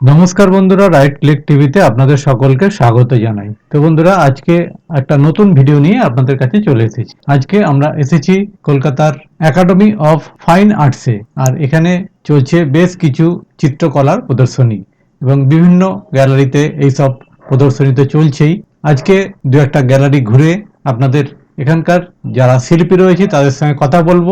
নমস্কার বন্ধুরা, right click টিভিতে আপনাদের সকলকে স্বাগত জানাই। তো বন্ধুরা, আজকে একটা নতুন ভিডিও নিয়ে আপনাদের কাছে চলে এসেছি। আজকে আমরা এসেছি কলকাতার একাডেমি অফ ফাইন আর্টসে আর এখানে চলছে বেশ কিছু চিত্রকলার প্রদর্শনী এবং বিভিন্ন গ্যালারিতে এইসব প্রদর্শনী তো চলছেই। আজকে দু একটা গ্যালারি ঘুরে আপনাদের এখানকার যারা শিল্পী রয়েছে তাদের সঙ্গে কথা বলব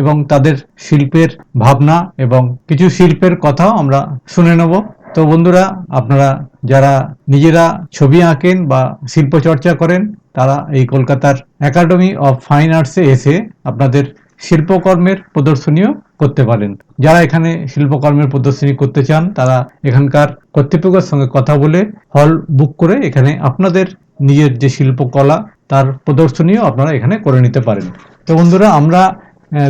এবং তাদের শিল্পের ভাবনা এবং কিছু শিল্পের কথাও আমরা শুনে নেব। তো বন্ধুরা, আপনারা যারা নিজেরা ছবি আঁকেন বা শিল্প চর্চা করেন, তারা এই কলকাতার একাডেমি অফ ফাইন আর্টসে এসে আপনাদের শিল্পকর্মের প্রদর্শনীও করতে পারেন। যারা এখানে শিল্পকর্মের প্রদর্শনী করতে চান, তারা এখানকার কর্তৃপক্ষের সঙ্গে কথা বলে হল বুক করে এখানে আপনাদের নিজের যে শিল্পকলা, তার প্রদর্শনীও আপনারা এখানে করে নিতে পারেন। তো বন্ধুরা, আমরা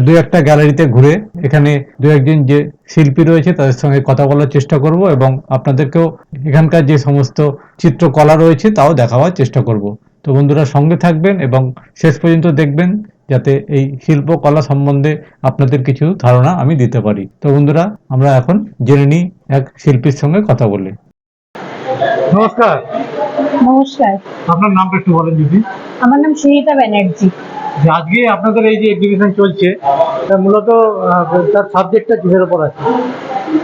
দু একটা গ্যালারিতে ঘুরে এখানে দু একজন যে শিল্পী রয়েছে তাদের সঙ্গে কথা বলার চেষ্টা করব এবং আপনাদেরকেও এখানকার যে সমস্ত চিত্রকলা রয়েছে তাও দেখাবার চেষ্টা করব। তো বন্ধুরা সঙ্গে থাকবেন এবং শেষ পর্যন্ত দেখবেন যাতে এই শিল্পকলা সম্বন্ধে আপনাদের কিছু ধারণা আমি দিতে পারি। তো বন্ধুরা আমরা এখন জেনে নিই এক শিল্পীর সঙ্গে কথা বলে। নমস্কার। নমস্কার। আপনার নামটা একটু বলেন দিদি। আমার নাম সুনিতা ব্যানার্জি। আজকে আপনাদের এই যে এক্সিবিশন চলছে তা মূলত তার সাবজেক্টটা কিসের উপর আছে?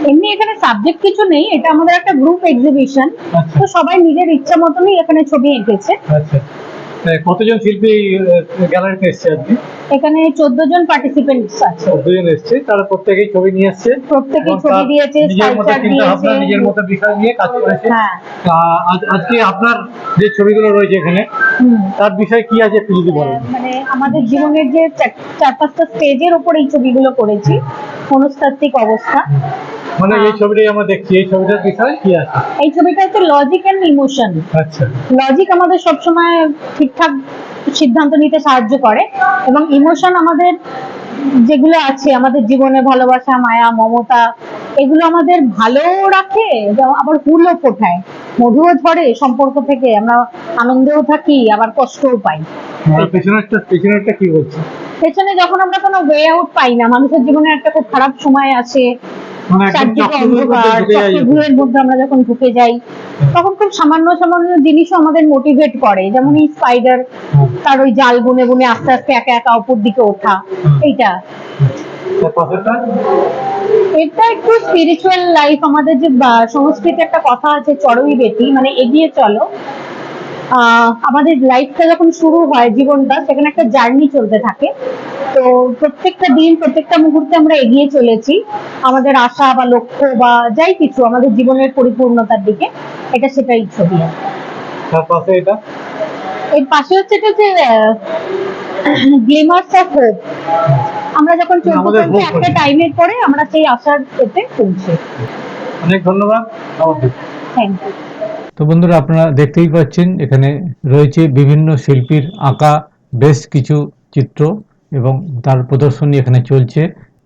এমনি এখানে সাবজেক্ট কিছু নেই এটা আমাদের একটা গ্রুপ এক্সিবিশন আচ্ছা। তো সবাই নিজের ইচ্ছা মতনই এখানে ছবি এঁকেছে। আচ্ছা। কতজন শিল্পী গ্যালারিতে এসছে আজকে? এখানে চোদ্দ জন পার্টিসিপেন্টস আছে। দুজন এসছে তারা প্রত্যেকেই ছবি নিয়ে এসছে প্রত্যেকে এবং ছবি দিয়েছে নিজের মতো চিন্তা ভাবনা নিজের মতো বিষয় নিয়ে কাজ করেছে। হ্যাঁ আজ- আজকে আপনার যে ছবিগুলো রয়েছে এখানে তার বিষয়ে কি আছে একটু যদি বলেন? মানে আমাদের জীবনের যে চার- চার পাঁচটা স্টেজের উপর এই ছবিগুলো করেছি। মনস্তাত্ত্বিক অবস্থা। মানে এই ছবিটাই আমরা দেখছি এই ছবিটার বিষয়ে কি আছে? এই ছবিটা হচ্ছে লজিক অ্যান্ড ইমোশন আচ্ছা। লজিক আমাদের সবসময় ঠিকঠাক সিদ্ধান্ত নিতে সাহায্য করে এবং ইমোশন আমাদের যেগুলো আছে আমাদের জীবনে ভালোবাসা মায়া মমতা এগুলো আমাদের ভালো রাখে আবার হুলও ফোটায়। মধুও ঝরে সম্পর্ক থেকে আমরা আনন্দেও থাকি আবার কষ্টও পাই। পেছনেরটা পেছনেরটা কি বলছে? পেছনে যখন আমরা কোনো ওয়ে আউট পাই না মানুষের জীবনে একটা খুব খারাপ সময় আসে চারদিকে অন্ধকার ঢুকে মধ্যে আমরা যখন ঢুকে যাই তখন খুব সামান্য সামান্য জিনিসও আমাদের মোটিভেট করে। যেমন এই স্পাইডার তার ওই জাল বুনে বুনে আস্তে আস্তে একা একা উপর দিকে ওঠা হুম। এইটা। এটা একটু স্পিরিচুয়াল লাইফ আমাদের যে সংস্কৃতে একটা কথা আছে চড়ই বেটি মানে এগিয়ে চলো। আমাদের লাইফটা যখন শুরু হয় জীবনটা সেখানে একটা জার্নি চলতে থাকে। তো প্রত্যেকটা দিন প্রত্যেকটা মুহূর্তে আমরা এগিয়ে চলেছি। আমাদের আশা বা লক্ষ্য বা যাই কিছু আমাদের জীবনের পরিপূর্ণতার দিকে এটা সেটাই ছবি এটা? এর পাশে হচ্ছে এটা যে গ্লিমার্স অফ হোপ আমরা যখন চলতে একটা। টাইমের পরে আমরা সেই আশার এতে পৌঁছে। অনেক ধন্যবাদ। নমস্কার। থ্যাংক ইউ তো বন্ধুরা আপনারা দেখতেই পাচ্ছেন, এখানে রয়েছে বিভিন্ন শিল্পীর আঁকা বেশ কিছু চিত্র এবং তার প্রদর্শনী এখানে চলছে।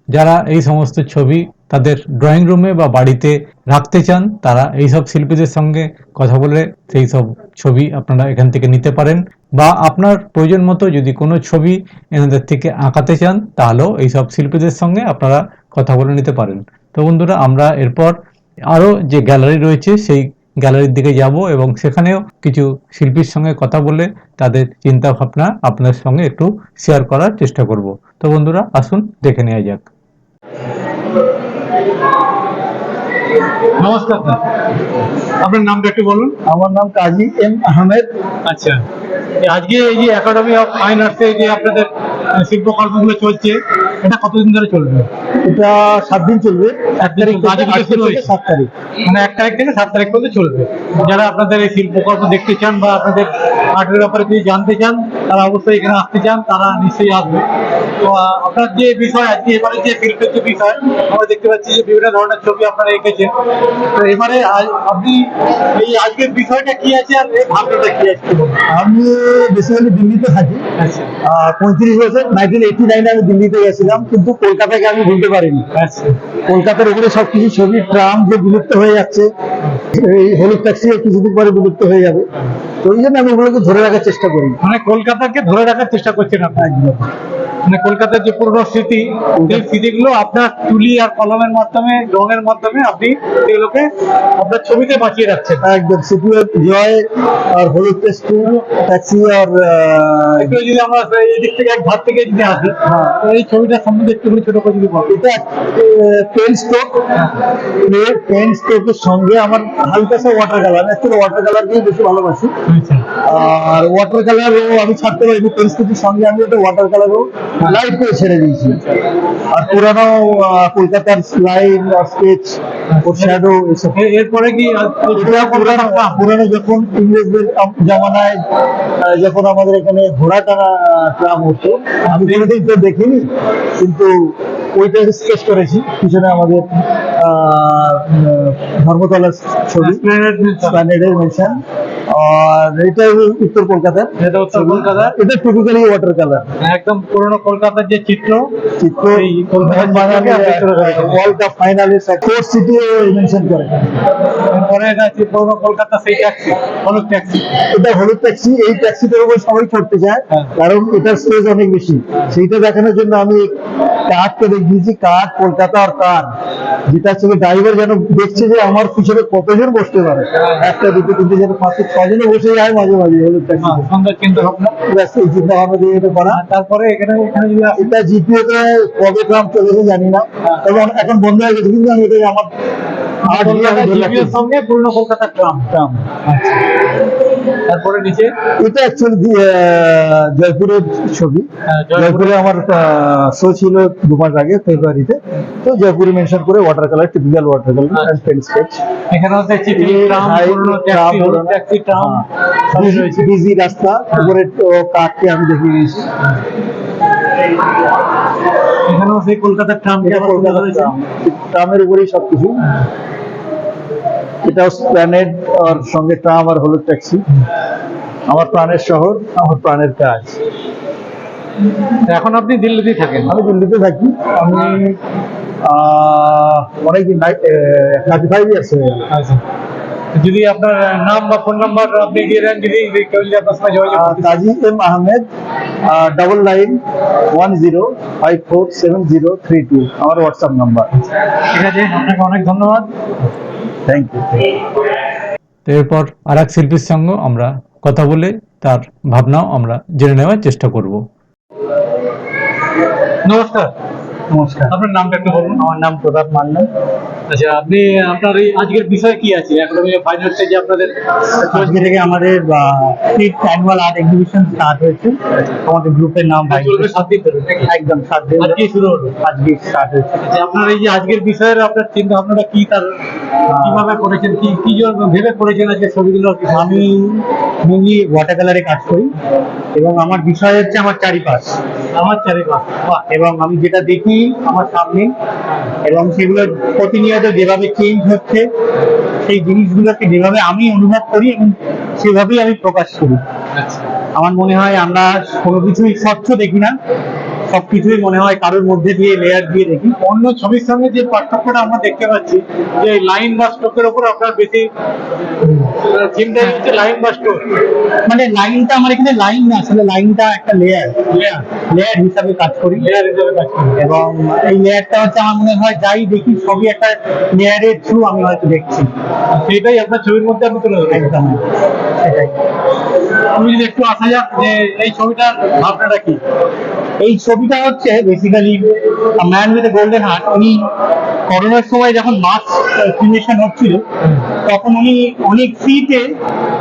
যারা এই সমস্ত ছবি তাদের ড্রয়িং রুমে বা বাড়িতে রাখতে চান, তারা এই সব শিল্পীদের সঙ্গে কথা বলে সেই সব ছবি আপনারা এখান থেকে নিতে পারেন। বা আপনার প্রয়োজন মতো যদি কোনো ছবি এনাদের থেকে আঁকাতে চান, তাহলেও এই সব শিল্পীদের সঙ্গে আপনারা কথা বলে নিতে পারেন। তো বন্ধুরা, আমরা এরপর আরও যে গ্যালারি রয়েছে, সেই গ্যালারির দিকে যাব এবং সেখানেও কিছু শিল্পীর সঙ্গে কথা বলে তাদের চিন্তা ভাবনা আপনার সঙ্গে একটু শেয়ার করার চেষ্টা করব। তো বন্ধুরা আসুন দেখে নেওয়া যাক। নমস্কার আপনার নামটা একটু বলুন। আমার নাম কাজী এম আহমেদ। আচ্ছা। আজকে এই যে একাডেমি অফ ফাইন আর্টসে যে আপনাদের শিল্পকর্মগুলো চলছে এটা কতদিন ধরে চলবে? এটা সাত দিন চলবে। এক তারিখ। সাত তারিখ। মানে এক তারিখ থেকে সাত তারিখ পর্যন্ত চলবে। যারা আপনাদের এই শিল্পকর্ম দেখতে চান বা আপনাদের আর্টের ব্যাপারে যদি জানতে চান তারা অবশ্যই এখানে আসতে চান তারা নিশ্চয়ই আসবে। আপনার যে বিষয় আজকে এবারে যে শিল্পের যে বিষয় আমরা দেখতে পাচ্ছি যে বিভিন্ন ধরনের ছবি আপনারা এঁকেছেন। তো এবারে আপনি এই আজকের বিষয়টা কি আছে আর এই ভাবনাটা কি আছে। আমি বেসিক্যালি দিল্লিতে থাকি। আচ্ছা। পঁয়ত্রিশ বছর নাইনটিন এইটি নাইনে আমি দিল্লিতে গেছিলাম কিন্তু কলকাতাকে আমি ভুলতে পারিনি। আচ্ছা। কলকাতার উপরে সবকিছু ছবি ট্রাম যে বিলুপ্ত হয়ে যাচ্ছে এই হলুদ ট্যাক্সি কিছুদিন পরে বিলুপ্ত হয়ে যাবে। তো ওই জন্য আমি ওগুলোকে ধরে রাখার চেষ্টা করি। মানে কলকাতাকে ধরে রাখার চেষ্টা করছেন আপনি? মানে কলকাতার যে পুরনো স্মৃতি সেই স্মৃতিগুলো আপনার তুলি আর কলমের মাধ্যমে রঙের মাধ্যমে আপনি সেগুলোকে আপনার ছবিতে বাঁচিয়ে রাখছেন। একদম। সিটি জয় আর হলুদ ট্যাক্সি ট্যাক্সি আর যদি আমরা এই দিক থেকে এক ধার থেকে যদি আসি তো এই ছবিটার সম্বন্ধে একটু ছোট করে যদি এটা পেন স্ট্রোক পেন স্ট্রোকের সঙ্গে আমার হালকা সা water colour actually water colour দিয়ে বেশি ভালোবাসি। আর ওয়াটার কালারও আমি ছাড়তে পারিনি পেন স্ট্রোকের সঙ্গে আমি ওয়াটার কালারও লাইট করে ছেড়ে দিয়েছি। আর পুরানো কলকাতার লাইন স্কেচ ও শ্যাডো এসব। এরপরে কি পুরানো পুরানো যখন ইংরেজদের জামানায় যখন আমাদের এখানে ঘোড়া টানা ট্রাম হতো আমি কোনোদিন তো দেখিনি কিন্তু ওইটা স্কেচ করেছি। পিছনে আমাদের ধর্মতলার ছবি স্প্যানেডের মেনশন আর এটা উত্তর কলকাতার। এটা উত্তর কলকাতার। এটা টিপিক্যালি ওয়াটার কালার একদম পুরনো কলকাতার যে চিত্র চিত্র এই কলকাতার চিত্রকে আপনি তুলে ধরেছেন। ওয়ার্ল্ড কাপ ফাইনালে ফোর্থ সিটি মেনশন করে। এরপরে আছে পুরনো কলকাতা সেই ট্যাক্সি হলুদ ট্যাক্সি এটা হলুদ ট্যাক্সি এই ট্যাক্সিটার উপর সবাই চড়তে চায় হ্যাঁ। কারণ এটার স্পেস অনেক বেশি। সেইটা দেখানোর জন্য আমি কাঠকে দেখিয়েছি কাঠ কলকাতা আর কার যেটা হচ্ছে ড্রাইভার যেন দেখছে যে আমার পিছনে কতজন বসতে পারে। একটা দুটো তিনটে যেন পাঁচশো বসে যায় মাঝে মাঝে হলুদ ট্যাক্সি সুন্দর চিন্তা ভাবনা ব্যাস এই চিন্তা ভাবনা দিয়ে এটা করা। তারপরে এখানে এখানে যদি এটা তে কবে চলেছে জানি না। তবে এখন বন্ধ হয়ে গেছে কিন্তু আমি আমার সঙ্গে পুরনো কলকাতার ট্রাম। ট্রাম। তারপরে নিচে? এটা অ্যাকচুয়ালি জয়পুরের ছবি। হ্যাঁ, জয়পুরে- জয়পুরে আমার শো ছিল দু মাস আগে ফেব্রুয়ারিতে তো জয়পুরে মেনশন করে water colour typical water colour pen sketch এখানে হচ্ছে চিঠি ট্রাম পুরনো ট্যাক্সি ট্যাক্সি সবই রয়েছে। বিজি রাস্তা উপরে কাঠকে আমি এখানেও সেই কলকাতার ট্রাম ট্রামের উপরেই সবকিছু। এটাও প্ল্যানেট আর সঙ্গে ট্রাম আর হলুদ ট্যাক্সি। আমার প্রাণের শহর আমার প্রাণের কাজ। এখন আপনি দিল্লিতেই থাকেন? আমি দিল্লিতে থাকি। আমি আহ, অনেকদিন থার্টি ফাইভ ইয়ার্স হয়ে গেল। আচ্ছা। যদি আপনার নাম বা ফোন নাম্বার আপনি দিয়ে দেন যদি কেউ যদি আপনার সঙ্গে যোগাযোগ। Kazi M Ahmed double nine one zero five four seven zero three two আমার হোয়াটসঅ্যাপ নাম্বার ঠিক আছে আপনাকে অনেক ধন্যবাদ। থ্যাংক ইউ তো এরপর আর এক শিল্পীর সঙ্গে আমরা কথা বলে তার ভাবনাও আমরা জেনে নেওয়ার চেষ্টা করব। নমস্কার। নমস্কার। আপনার নামটা একটু বলুন। আমার নাম প্রতাপ মান্না। আচ্ছা আপনি আপনার এই আজকের বিষয় কি আছে? একাডেমি ফাইনাল স্টেজে আপনাদের আজকে থেকে আমাদের fifth annual art exhibition start হয়েছে। আমাদের গ্রুপের নাম চলবে সাত দিন ধরে একদম সাত দিন আজকে শুরু হলো। আজকে স্টার্ট হয়েছে। আচ্ছা আপনার এই যে আজকের বিষয়ের আপনার চিন্তা ভাবনাটা কি? তার কীভাবে করেছেন? কি কি জন্য ভেবে করেছেন আজকে ছবিগুলো? আমি মেনলি ওয়াটার কালারে কাজ করি। এবং আমার বিষয় হচ্ছে আমার চারিপাশ। আমার চারিপাশ এবং আমি যেটা দেখি আমার সামনে এবং সেগুলো প্রতিনিয়ত যেভাবে চেঞ্জ হচ্ছে সেই জিনিসগুলোকে যেভাবে আমি অনুভব করি এবং সেভাবেই আমি প্রকাশ করি। আচ্ছা। আমার মনে হয় আমরা কোনো কিছুই স্বচ্ছ দেখি না। সবকিছুই মনে হয় কারোর মধ্যে দিয়ে লেয়ার দিয়ে দেখি। অন্য ছবির সঙ্গে যে পার্থক্যটা আমরা দেখতে পাচ্ছি যে লাইন বা স্ট্রোকের উপর আপনার বেশি হচ্ছে লাইন বা স্ট্রোক মানে লাইনটা আমার এখানে লাইন না আসলে লাইনটা একটা লেয়ার লেয়ার লেয়ার হিসাবে কাজ করি। লেয়ার হিসেবে কাজ করে। এবং এই লেয়ারটা হচ্ছে আমার মনে হয় যাই দেখি সবই একটা লেয়ারের থ্রু আমি হয়তো দেখছি। সেটাই আপনার ছবির মধ্যে আপনি তুলে ধরেন একদম সেটাই। তুমি যদি একটু আসা যাক যে এই ছবিটার ভাবনাটা কি? এই ছবিটা হচ্ছে basically man with golden heart উনি করোনার সময় যখন মাস্ক ক্রিয়েশন হচ্ছিল তখন উনি অনেক ফ্রিতে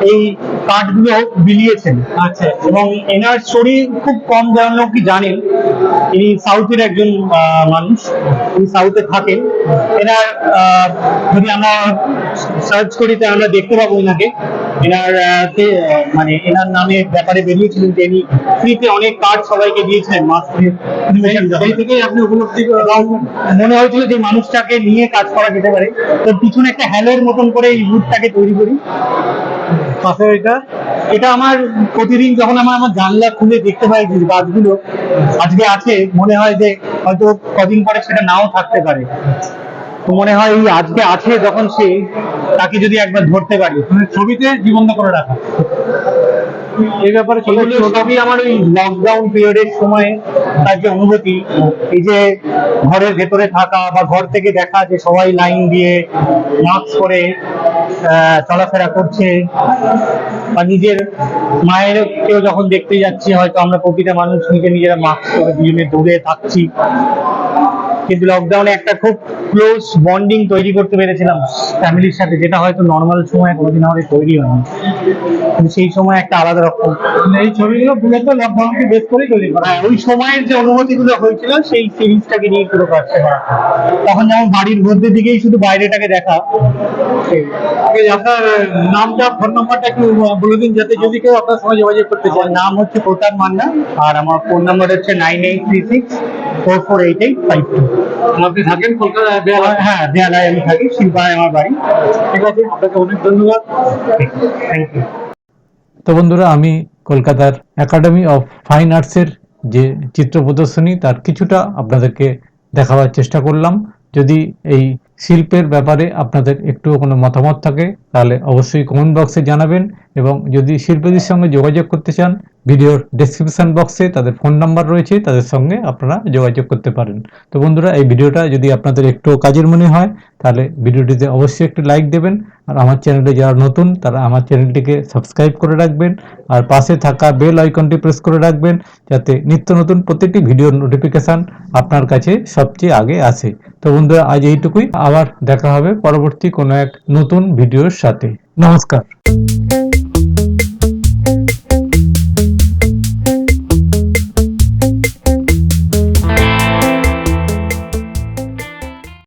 এই কার্ডগুলো বিলিয়েছেন। আচ্ছা। এবং এনার স্টোরি খুব কম জন কি জানেন। ইনি সাউথের একজন মানুষ। উনি সাউথে থাকেন। এনার আহ, যদি আমরা সার্চ করি তাহলে আমরা দেখতে পাবো এনাকে। এনার মানে এনার নামে ব্যাপারে বেরিয়েছিলেন যে ইনি ফ্রিতে অনেক কার্ড সবাইকে দিয়েছিলেন মাস্ক সেই থেকেই আপনি উপলব্ধি মনে হয়েছিল যে মানুষটাকে নিয়ে কাজ করা যেতে পারে। তো পিছনে একটা হ্যালোর মতন করে এই রুটটাকে তৈরি করি। পাশে এটা? এটা আমার প্রতিদিন যখন আমার আমার জানলা খুলে দেখতে পাই যে গাছগুলো আজকে আছে মনে হয় যে হয়তো কদিন পরে সেটা নাও থাকতে পারে। তো মনে হয় এই আজকে আছে যখন সে তাকে যদি একবার ধরতে পারি। মানে ছবিতে জীবন্ত করে রাখা। এই ব্যাপারে সবই আমার ওই লকডাউন পিরিয়ডের সময় তার যে অনুভূতি এই যে ঘরের ভেতরে থাকা বা ঘর থেকে দেখা যে সবাই লাইন দিয়ে মাস্ক পরে আহ, চলাফেরা করছে বা নিজের মায়ের কেউ যখন দেখতে যাচ্ছি হয়তো আমরা প্রতিটা মানুষ নিজে নিজেরা মাস্ক পরে দুজনে দূরে থাকছি। কিন্তু লকডাউনে একটা খুব ক্লোজ বন্ডিং তৈরি করতে পেরেছিলাম ফ্যামিলির সাথে, যেটা হয়তো নর্মাল সময় কোনোদিন আমাদের তৈরি হয়নি। কিন্তু সেই সময় একটা আলাদা রকম। এই ছবিগুলো মূলত লকডাউনকে বেস করেই তৈরি করা। ওই সময়ের যে অনুভূতিগুলো হয়েছিল, সেই সিরিজটাকে নিয়ে পুরো কাজটা করা। তখন যেমন বাড়ির মধ্যে দিকেই শুধু বাইরেটাকে দেখা। আপনার নামটা ফোন নাম্বারটা একটু বলে দিন যাতে যদি কেউ আপনার সঙ্গে যোগাযোগ করতে চায়। নাম হচ্ছে প্রতাপ মান্না, আর আমার ফোন নাম্বার হচ্ছে nine eight three six four four eight eight five two আপনি থাকেন কলকাতায় হ্যাঁ বেহালায় আমি থাকি শিল্পায় আমার বাড়ি। ঠিক আছে আপনাকে অনেক ধন্যবাদ। থ্যাংক ইউ তো বন্ধুরা আমি কলকাতার একাডেমি অফ ফাইন আর্টসের যে চিত্র প্রদর্শনী তার কিছুটা আপনাদেরকে দেখাবার চেষ্টা করলাম। যদি এই শিল্পের ব্যাপারে আপনাদের একটুও কোনো মতামত থাকে, তাহলে অবশ্যই কমেন্ট বক্সে জানাবেন এবং যদি শিল্পীদের সঙ্গে যোগাযোগ করতে চান, ভিডিওর ডেসক্রিপশন বক্সে তাদের ফোন নাম্বার রয়েছে, তাদের সঙ্গে আপনারা যোগাযোগ করতে পারেন। তো বন্ধুরা, এই ভিডিওটা যদি আপনাদের একটু কাজের মনে হয়, তাহলে ভিডিওটিতে অবশ্যই একটি লাইক দেবেন, আর আমার চ্যানেলে যারা নতুন, তারা আমার চ্যানেলটিকে সাবস্ক্রাইব করে রাখবেন, আর পাশে থাকা বেল আইকনটি প্রেস করে রাখবেন, যাতে নিত্য নতুন প্রতিটি ভিডিওর নোটিফিকেশন আপনার কাছে সবচেয়ে আগে আসে। তো বন্ধুরা, আজ এইটুকুই। আবার দেখা হবে পরবর্তী কোনো এক নতুন ভিডিওর সাথে। নমস্কার।